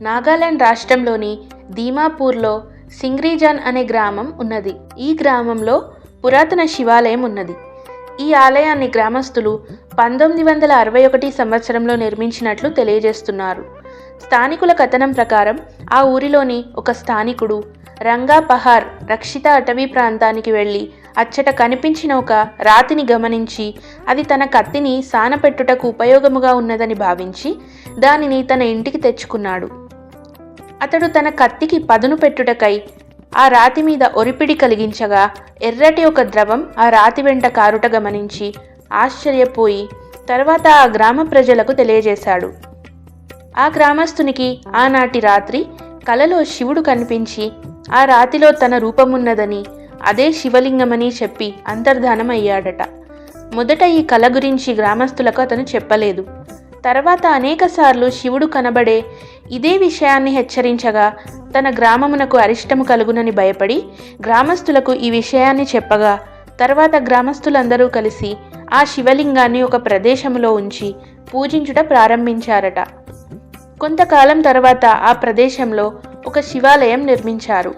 నాగాలాండ్ రాష్ట్రంలోని దీమాపూర్లో సింగ్రీజాన్ అనే గ్రామం ఉన్నది. ఈ గ్రామంలో పురాతన శివాలయం ఉన్నది. ఈ ఆలయాన్ని గ్రామస్తులు పంతొమ్మిది వందల అరవై ఒకటి సంవత్సరంలో నిర్మించినట్లు తెలియజేస్తున్నారు. స్థానికుల కథనం ప్రకారం ఆ ఊరిలోని ఒక స్థానికుడు రంగా పహార్ రక్షిత అటవీ ప్రాంతానికి వెళ్ళి అచ్చట కనిపించిన ఒక రాతిని గమనించి అది తన కత్తిని సానపెట్టుటకు ఉపయోగముగా ఉన్నదని భావించి దానిని తన ఇంటికి తెచ్చుకున్నాడు. అతడు తన కత్తికి పదును పెట్టుటకై ఆ రాతి మీద ఒరిపిడి కలిగించగా ఎర్రటి ఒక ద్రవం ఆ రాతి వెంట కారుట గమనించి ఆశ్చర్యపోయి తర్వాత ఆ గ్రామ ప్రజలకు తెలియజేశాడు. ఆ గ్రామస్తునికి ఆనాటి రాత్రి కలలో శివుడు కనిపించి ఆ రాతిలో తన రూపమున్నదని అదే శివలింగమని చెప్పి అంతర్ధానం అయ్యాడట మొదట ఈ కల గురించి గ్రామస్తులకు అతను చెప్పలేదు. తర్వాత అనేకసార్లు శివుడు కనబడే ఇదే విషయాన్ని హెచ్చరించగా తన గ్రామమునకు అరిష్టము కలుగునని భయపడి గ్రామస్తులకు ఈ విషయాన్ని చెప్పగా తర్వాత గ్రామస్తులందరూ కలిసి ఆ శివలింగాన్ని ఒక ప్రదేశంలో ఉంచి పూజించుట ప్రారంభించారట. కొంతకాలం తర్వాత ఆ ప్రదేశంలో ఒక శివాలయం నిర్మించారు.